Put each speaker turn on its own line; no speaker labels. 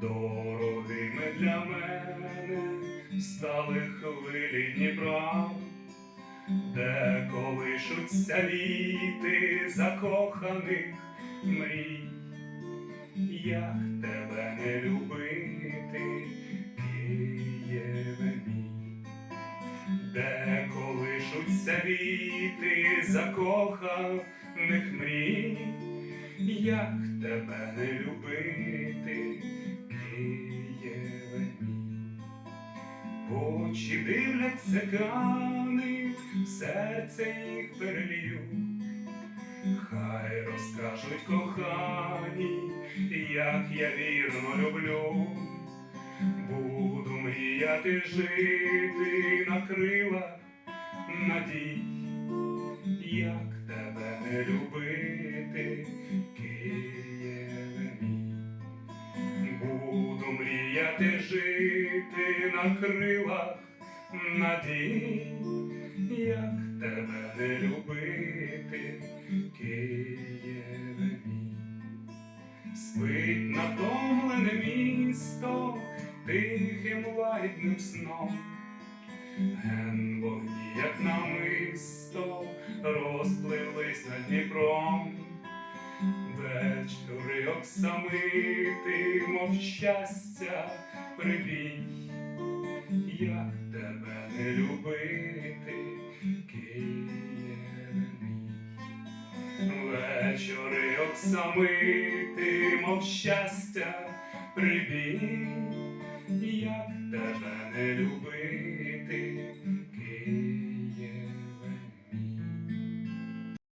Дорогими для мене стали хвилі Дніпра, де колишуться віти закоханих мрій. Як тебе не любити, Києве мій, де колишуться віти закоханих мрій, як тебе не любити, очі дивляться кани, в серце їх перелью. Хай розкажуть кохані, як я вірно люблю, буду мріяти жити на крилах надій, як тебе не любити, буду мріяти жити на крилах надій, як тебе не любити, Києве мій, спить натомлене місто тихим лагідним сном, ген вогні, як намисто, розпливлись над Дніпром, вечори оксамити, мов щастя, прибій, як тебе не любити, Києве. Вечори оксамити, мов щастя, прибій,